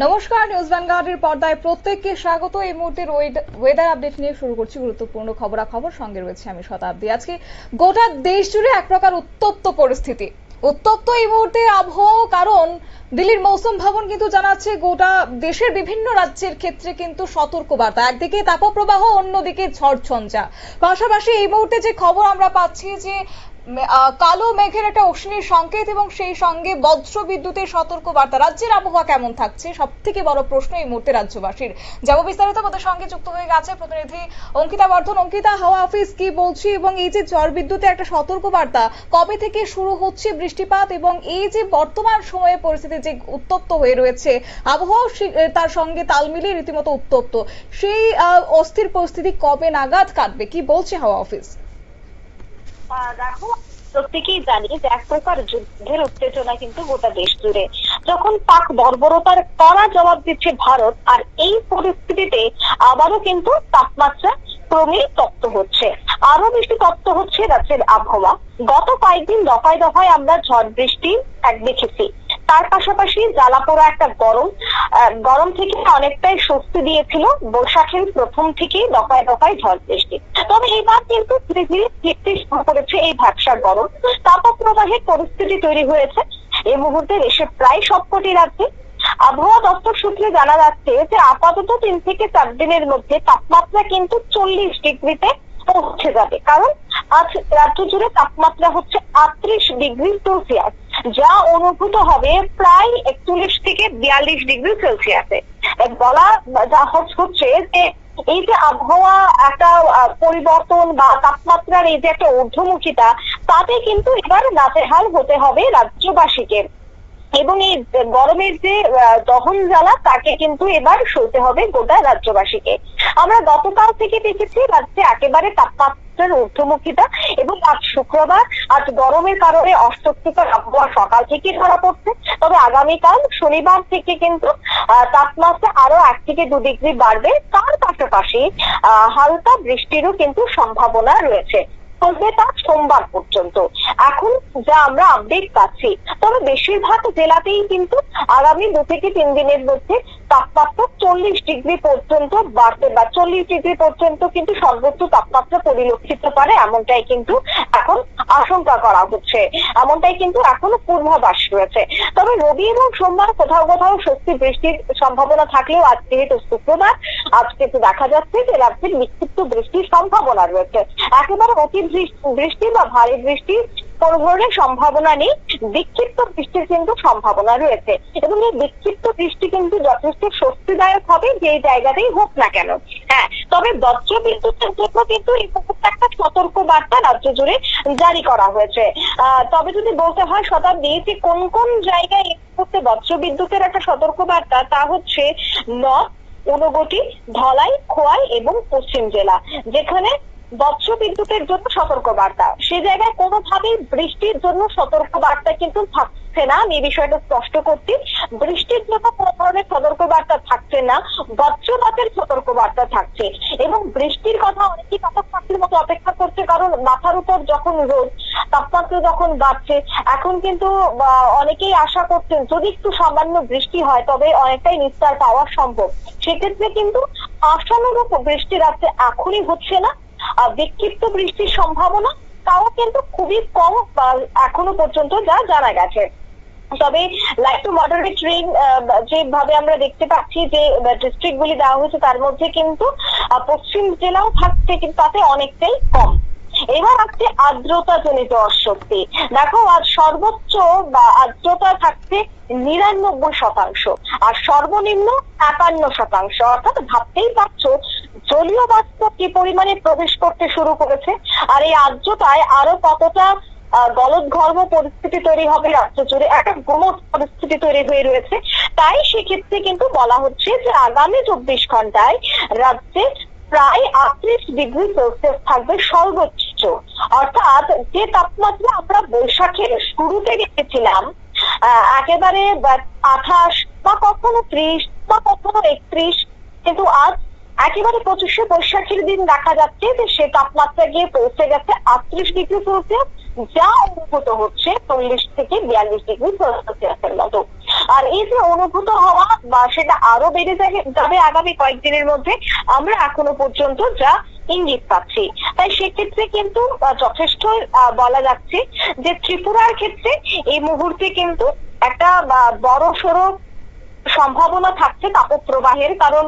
নমস্কার নিউজ ভ্যানগার্ডের পর্দায় প্রত্যেককে স্বাগত। এই মুহূর্তের ওয়েদার আপডেট নিয়ে শুরু করছি গুরুত্বপূর্ণ খবরাখবর। সঙ্গে রয়েছে আমি শতাব্দী। আজকে গোটা দেশ জুড়ে এক প্রকার উত্তপ্ত পরিস্থিতি। উত্তপ্ত এই মুহূর্তে আবহাওয়া কারণ দিল্লির মৌসুম ভবন কিন্তু জানাচ্ছে গোটা দেশের বিভিন্ন রাজ্যের ক্ষেত্রে কিন্তু সতর্ক বার্তা একদিকে তাপপ্রবাহ, অন্যদিকে ঝড়ঝঞ্ঝা। পাশাপাশি এই মুহূর্তে যে খবর আমরা পাচ্ছি যে কালো মেঘের একটা অশ্বিনীর সংকেত এবং সেই সঙ্গে বজ্র বিদ্যুতের সতর্ক বার্তা রাজ্যের আবহাওয়া কেমন থাকছে? সব থেকে বড় প্রশ্ন এই মুহূর্তে রাজ্যবাসীর। যাব বিস্তারিত আমাদের সঙ্গে যুক্ত হয়ে গেছে প্রতিনিধি অঙ্কিতা বর্ধন। অঙ্কিতা, হাওয়া অফিস কি বলছি? এবং এই যে ঝড় বিদ্যুতের একটা সতর্ক বার্তা কবে থেকে শুরু হচ্ছে বৃষ্টিপাত? এবং এই যে বর্তমান সময়ে পরিস্থিতি যে উত্তপ্ত হয়ে রয়েছে। আবহাওয়া তার সঙ্গে তাল মিলিয়ে রীতিমতো উত্তপ্ত। সেই অস্থির পরিস্থিতি কবে নাগাদ কাটবে? কি বলছে হাওয়া অফিস? প্রত্যেকেই জানি যে এক প্রকার যুদ্ধের উত্তেজনা কিন্তু গোটা দেশ জুড়ে। যখন পাক বর্বরতার কড়া জবাব দিচ্ছে ভারত, আর এই পরিস্থিতিতে আবারও কিন্তু তাপমাত্রা ক্রমেই তপ্ত হচ্ছে। আরও বেশি তপ্ত হচ্ছে রাজ্যের আবহাওয়া। গত কয়েকদিন দফায় দফায় আমরা ঝড় বৃষ্টি এক দেখেছি। তার পাশাপাশি জ্বালাপোড়া একটা গরম গরম থেকে অনেকটাই স্বস্তি দিয়েছিল বৈশাখের প্রথম থেকেই দফায় দফায় ঝড় বৃষ্টি। তবে এবার কিন্তু ধীরে ধীরে ফিরতে শুরু করেছে এই ভ্যাবসার গরম। তাপপ্রবাহের পরিস্থিতি তৈরি হয়েছে। এই মুহূর্তে দেশের প্রায় সবকটি রাজ্যে আবহাওয়া দপ্তর সূত্রে জানা যাচ্ছে যে আপাতত তিন থেকে চার দিনের মধ্যে তাপমাত্রা কিন্তু চল্লিশ ডিগ্রিতে পৌঁছে যাবে। কারণ আজ রাজ্য জুড়ে তাপমাত্রা হচ্ছে আটত্রিশ ডিগ্রি সেলসিয়াস, যা অনুভূত হবে প্রায় একচল্লিশ থেকে বিয়াল্লিশ ডিগ্রি সেলসিয়াসে। বলা যা হচ্ছে যে এই যে আবহাওয়া একটা পরিবর্তন বা তাপমাত্রার এই যে একটা ঊর্ধ্বমুখিতা, তাতে কিন্তু এবার নাজেহাল হতে হবে রাজ্যবাসীকে। এবং এই গরমের যে দহন জ্বালা, তাকে কিন্তু এবার সইতে হবে গোটা রাজ্যবাসীকে। আমরা গতকাল থেকে দেখেছি রাজ্যে একেবারে তাপমাত্রার ঊর্ধ্বমুখিতা এবং আজ শুক্রবার, আজ গরমের কারণে অস্বস্তিকর আবহাওয়া সকাল থেকে ধরা পড়ছে। তবে আগামীকাল শনিবার থেকে কিন্তু তাপমাত্রা আরও এক থেকে দু ডিগ্রি বাড়বে। তার পাশাপাশি হালকা বৃষ্টিরও কিন্তু সম্ভাবনা রয়েছে। চলবে তা সোমবার পর্যন্ত। এখন যা আমরা আপডেট পাচ্ছি, তবে বেশিরভাগ জেলাতেই কিন্তু আগামী দু থেকে তিন দিনের মধ্যে তাপমাত্রা চল্লিশ ডিগ্রি পর্যন্ত বাড়তে বা চল্লিশ ডিগ্রি পর্যন্ত কিন্তু সর্বোচ্চ তাপমাত্রা পরিলক্ষিত পারে এমনটাই কিন্তু এখন আশঙ্কা করা হচ্ছে। এমনটাই কিন্তু এখনও পূর্বাভাস রয়েছে। তবে রবি এবং সোমবার কোথাও কোথাও সত্যি বৃষ্টির সম্ভাবনা থাকলেও আজ যেহেতু শুক্রবার কিন্তু দেখা যাচ্ছে যে রাজ্যের বিক্ষিপ্ত বৃষ্টির সম্ভাবনা রয়েছে। একেবারে অতি বৃষ্টি- বা ভারী বৃষ্টি কোন ধরনের সম্ভাবনা নেই। বিক্ষিপ্ত বৃষ্টির কিন্তু সম্ভাবনা রয়েছে। এবং এই বিক্ষিপ্ত বৃষ্টি কিন্তু যথেষ্ট স্বস্তিদায়ক হবে যে জায়গাতেই হোক না কেন। হ্যাঁ তবে বজ্র বিদ্যুতের জন্য কিন্তু এই মুহূর্তে একটা সতর্ক বার্তা রাজ্য জুড়ে জারি করা হয়েছে। তবে যদি বলতে হয় শতাব্দী, যে কোন কোন জায়গায় এই মুহূর্তে বজ্র বিদ্যুতের একটা সতর্ক বার্তা, তা হচ্ছে নর্থ ঊনগতি ধলাই, খোয়াই এবং পশ্চিম জেলা। যেখানে বজ্র বিদ্যুতের জন্য সতর্ক বার্তা সে জায়গায় কোনোভাবেই বৃষ্টির জন্য সতর্ক বার্তা কিন্তু থাকছে না। আমি এই বিষয়টা স্পষ্ট করছি। বৃষ্টির জন্য কোনো ধরনের সতর্ক বার্তা থাকছে না। বজ্রপাতের সতর্ক বার্তা থাকছে। এবং বৃষ্টির কথা অনেকেই কাতক পাখির মতো অপেক্ষা করছে, কারণ মাথার উপর যখন রোদ, তাপমাত্রা যখন বাড়ছে, এখন কিন্তু অনেকেই আশা করছেন যদি একটু সামান্য বৃষ্টি হয়, তবে অনেকটাই নিস্তার পাওয়া সম্ভব। সেক্ষেত্রে কিন্তু আশানুরূপ বৃষ্টি রাজ্যে এখনই হচ্ছে না। বিক্ষিপ্ত বৃষ্টির সম্ভাবনা, তাও কিন্তু খুবই কম এখনও পর্যন্ত যা জানা গেছে। তবে লাইট টু মডারেট রেইন যেভাবে আমরা দেখতে পাচ্ছি যে ডিস্ট্রিক্ট গুলি দেওয়া হয়েছে, তার মধ্যে কিন্তু পশ্চিম জেলাও থাকছে, কিন্তু তাতে অনেকটাই কম। এবার আসছে আর্দ্রতা জনিত অস্বস্তি দেখো আজ সর্বোচ্চ আর্দ্রতা থাকছে নিরানব্বই শতাংশ, আর সর্বনিম্ন একান্ন শতাংশ। অর্থাৎ ভাবতেই পারছ, জলীয় বাষ্প কি পরিমাণে প্রবেশ করতে শুরু করেছে, আর এই আর্দ্রতায় আরও কতটা গলদ ঘর্ম পরিস্থিতি তৈরি হবে রাজ্য জুড়ে একটা গুমট পরিস্থিতি তৈরি হয়ে রয়েছে, তাই সেক্ষেত্রে কিন্তু বলা হচ্ছে যে আগামী চব্বিশ ঘন্টায় রাজ্যে প্রায় আটত্রিশ ডিগ্রি সেলসিয়াস থাকবে সর্বোচ্চ। অর্থাৎ যে তাপমাত্রা আমরা বৈশাখের শুরুতে দেখেছিলাম একেবারে আঠাশ বা কখনো ত্রিশ বা কখনো একত্রিশ, কিন্তু আজ একেবারে পঁচিশে বৈশাখের দিন দেখা যাচ্ছে যে সে তাপমাত্রা গিয়ে পৌঁছে গেছে আটত্রিশ ডিগ্রি সেলসিয়াস, যা অনুভূত হচ্ছে চল্লিশ থেকে বিয়াল্লিশ ডিগ্রি সেলসিয়াসের মতো। আর এই যে অনুভূত হওয়া বা সেটা আরও বেড়ে যাবে- আগামী কয়েকদিনের মধ্যে, আমরা এখনও পর্যন্ত যা ইঙ্গিত পাচ্ছি। তাই সেক্ষেত্রে কিন্তু যথেষ্ট বলা যাচ্ছে যে ত্রিপুরার ক্ষেত্রে এই মুহূর্তে কিন্তু একটা বড় সড়ো সম্ভাবনা থাকছে তাপপ্রবাহের কারণ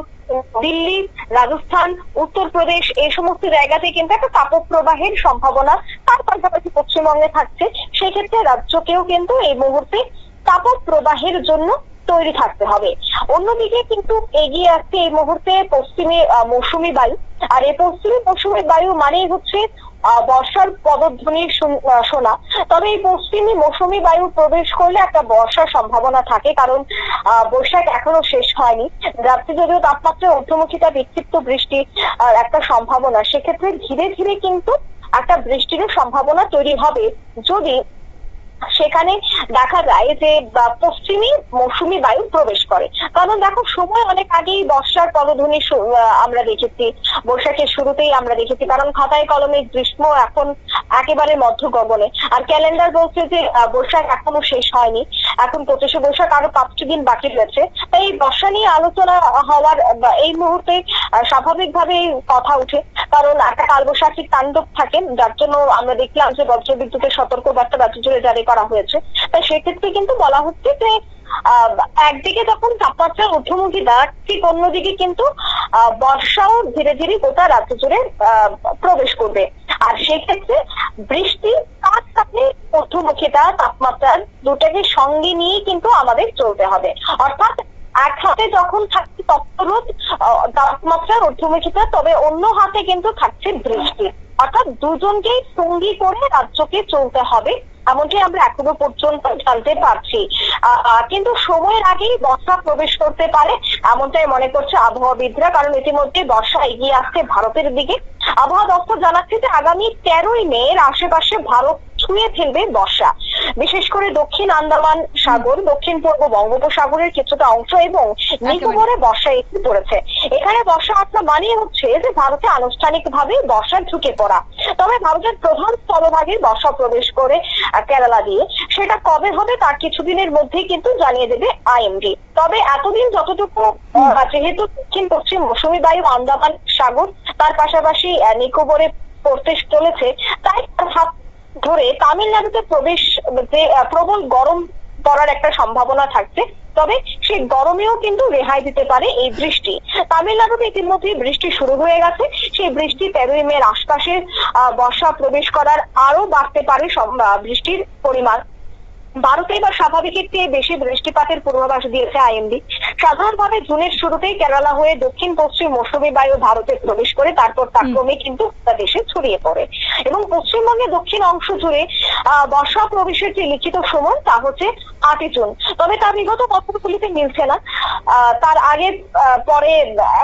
দিল্লি, রাজস্থান উত্তরপ্রদেশ এই সমস্ত জায়গাতে কিন্তু একটা তাপপ্রবাহের সম্ভাবনা তার পাশাপাশি পশ্চিমবঙ্গে থাকছে। সেক্ষেত্রে রাজ্যকেও কিন্তু এই মুহূর্তে তাপপ্রবাহের জন্য তৈরি থাকতে হবে। অন্যদিকে কিন্তু এগিয়ে আসছে এই মুহূর্তে পশ্চিমে মৌসুমী বায়ু। আর এই পশ্চিমী মৌসুমী বায়ু মানেই হচ্ছে বর্ষার পদধ্বনি শোনা তবে এই পশ্চিমী মৌসুমী বায়ু প্রবেশ করলে একটা বর্ষার সম্ভাবনা থাকে, কারণ বৈশাখ এখনও শেষ হয়নি। রাত্রে যদিও তাপমাত্রা ঊর্ধ্বমুখিতা বিক্ষিপ্ত বৃষ্টি একটা সম্ভাবনা। সেক্ষেত্রে ধীরে ধীরে কিন্তু একটা বৃষ্টিরও সম্ভাবনা তৈরি হবে। যদি সেখানে দেখা যায় যে পশ্চিমী মৌসুমী বায়ু প্রবেশ করে। কারণ দেখো সময় অনেক আগেই বর্ষার পদধ্বনি আমরা দেখেছি। বৈশাখের শুরুতেই আমরা দেখেছি কারণ খাতায় কলমে গ্রীষ্ম এখন একেবারে মধ্য গগনে আর ক্যালেন্ডার বলছে যে বৈশাখ এখনও শেষ হয়নি। এখন পঁচিশে বৈশাখ আরও পাঁচটি দিন বাকি রয়েছে। তাই এই বর্ষা নিয়ে আলোচনা হওয়ার এই মুহূর্তে আহ, স্বাভাবিকভাবেই কথা উঠে কারণ একটা কালবৈশাখীর তাণ্ডব থাকে। যার জন্য আমরা দেখলাম যে বজ্রবিদ্যুতের সতর্কবার্তা রাজ্য জুড়ে জারি করা হয়েছে। তাই সেক্ষেত্রে কিন্তু বলা হচ্ছে যে একদিকে যখন তাপমাত্রার ঊর্ধ্বমুখী ঠিক অন্যদিকে কিন্তু বর্ষাও ধীরে ধীরে গোটা রাজ্য জুড়ে প্রবেশ করবে। আর সেক্ষেত্রে বৃষ্টি তার সাথে ঊর্ধ্বমুখিতা তাপমাত্রার দুটাকে সঙ্গে নিয়ে কিন্তু আমাদের চলতে হবে। অর্থাৎ এক হাতে যখন থাকছে আহ, তাপমাত্রার ঊর্ধ্বমুখিতা তবে অন্য হাতে কিন্তু থাকছে বৃষ্টি। অর্থাৎ দুজনকেই সঙ্গী করে রাজ্যকে চলতে হবে এমনটি আমরা এখনও পর্যন্ত জানতে পারছি। কিন্তু সময়ের আগেই বর্ষা প্রবেশ করতে পারে, এমনটাই মনে করছে আবহাওয়াবিদরা, কারণ ইতিমধ্যে বর্ষা এগিয়ে আসছে ভারতের দিকে। আবহাওয়া দপ্তর জানাচ্ছে যে আগামী তেরোই মে এর আশেপাশে ভারত ছুঁয়ে ফেলবে বর্ষা। বিশেষ করে দক্ষিণ আন্দামান সাগর দক্ষিণ পূর্ব বঙ্গোপসাগরের কিছুটা অংশ এবং নিকোবরে বর্ষা এসে পড়েছে। এখানে বর্ষা আসা মানে হচ্ছে যে ভারতে আনুষ্ঠানিকভাবে বর্ষা ঢুকে পড়া। তবে ভারতের প্রধান স্থলভাগে বর্ষা প্রবেশ করে কেরালা দিয়ে। সেটা কবে হবে তার কিছুদিনের মধ্যেই কিন্তু জানিয়ে দেবে আইএমডি। তবে এতদিন যতটুকু যেহেতু দক্ষিণ পশ্চিম মৌসুমী বায়ু আন্দামান সাগর তার পাশাপাশি নিকোবরে পড়তে চলেছে তাই হাত ধরে তামিলনাড়ুতে প্রবেশ, যে প্রবল গরম পড়ার একটা সম্ভাবনা থাকছে, তবে সেই গরমেও কিন্তু রেহাই দিতে পারে এই বৃষ্টি। তামিলনাড়ুতে ইতিমধ্যে বৃষ্টি শুরু হয়ে গেছে। সেই বৃষ্টি তেরোই মের আশপাশে বর্ষা প্রবেশ করার আরও বাড়তে পারে বৃষ্টির পরিমাণ। ভারতে এবার স্বাভাবিকের চেয়ে বেশি বৃষ্টিপাতের পূর্বাভাস দিয়েছে আইএমডি। সাধারণভাবে জুনের শুরুতেই কেরালা হয়ে দক্ষিণ পশ্চিম মৌসুমী বায়ু ভারতে প্রবেশ করে তারপর তা ক্রমে কিন্তু দেশে ছড়িয়ে পড়ে। এবং পশ্চিমবঙ্গের দক্ষিণ অংশ জুড়ে আহ, বর্ষা প্রবেশের যে লিখিত সময় তা হচ্ছে আটই জুন। তবে তা বিগত বছরগুলিতে মিলছে না। আহ, তার আগে পরে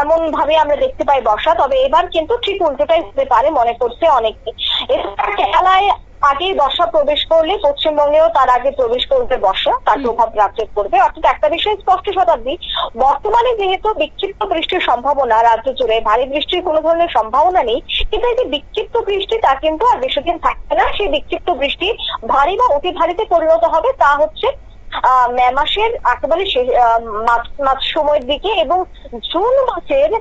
এমন ভাবে আমরা দেখতে পাই বর্ষা তবে এবার কিন্তু ঠিক উল্টোটাই হতে পারে মনে করছে অনেকে এছাড়া কেরালায় আগেই বর্ষা প্রবেশ করলে পশ্চিমবঙ্গেও তার আগে প্রবেশ করবে বর্ষা তার প্রভাব রাজ্যে পড়বে। অর্থাৎ একটা বিষয় স্পষ্ট শতাব্দী বর্তমানে যেহেতু বিক্ষিপ্ত বৃষ্টির সম্ভাবনা রাজ্য জুড়ে ভারী বৃষ্টির কোনো ধরনের সম্ভাবনা নেই কিন্তু এই যে বিক্ষিপ্ত বৃষ্টি তা কিন্তু আর বেশি দিন থাকবে না। সেই বিক্ষিপ্ত বৃষ্টি ভারী বা অতি ভারীতে পরিণত হবে তা হচ্ছে আহ, মে মাসের একেবারে মাঝ সময়ের দিকে এবং জুন মাসের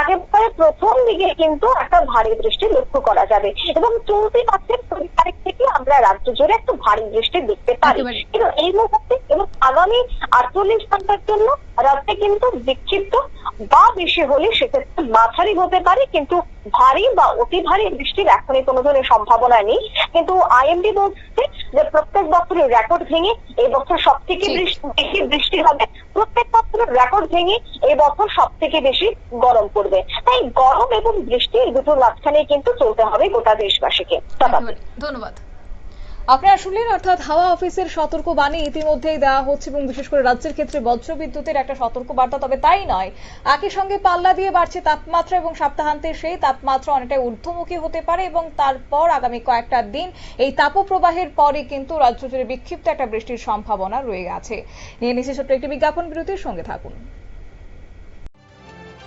একেবারে প্রথম দিকে কিন্তু একটা ভারী বৃষ্টি লক্ষ্য করা যাবে। এবং চলতি মাসের আমরা রাজ্য জুড়ে একটা ভারী বৃষ্টি দেখতে পারি। কিন্তু এই মুহূর্তে এবং আগামী আটচল্লিশ ঘণ্টার জন্য রাজ্যে কিন্তু বিক্ষিপ্ত বা বেশি হলে সেক্ষেত্রে মাঝারি হতে পারে কিন্তু ভারী বা অতি ভারী বৃষ্টির এখনই কোনো ধরনের সম্ভাবনা নেই। কিন্তু আইএমডি বলছে যে প্রত্যেক বছরের রেকর্ড ভেঙে এই বছর সব থেকে বেশি বৃষ্টি হবে। প্রত্যেক বছরের রেকর্ড ভেঙে এই বছর সব থেকে বেশি গরম পড়বে। তাই গরম এবং বৃষ্টি এই দুটোর মাঝখানে কিন্তু চলতে হবে গোটা দেশবাসীকে। ধন্যবাদ। আপনারা শুনলেন, অর্থাৎ হাওয়া অফিসের সতর্ক বাণী ইতিমধ্যেই দেওয়া হচ্ছে এবং বিশেষ করে রাজ্যের ক্ষেত্রে বজ্র বিদ্যুতের একটা সতর্ক বার্তা তবে তাই নয়। একই সঙ্গে পাল্লা দিয়ে বাড়ছে তাপমাত্রা এবং সপ্তাহান্তে সেই তাপমাত্রা অনেকটাই ঊর্ধ্বমুখী হতে পারে এবং তারপর আগামী কয়েকটা দিন এই তাপপ্রবাহের পরে কিন্তু রাজ্য জুড়ে বিক্ষিপ্ত একটা বৃষ্টির সম্ভাবনা রয়ে গেছে। নিয়ে নিচ্ছে ছোট্ট একটি বিজ্ঞাপন বিরতির সঙ্গে থাকুন।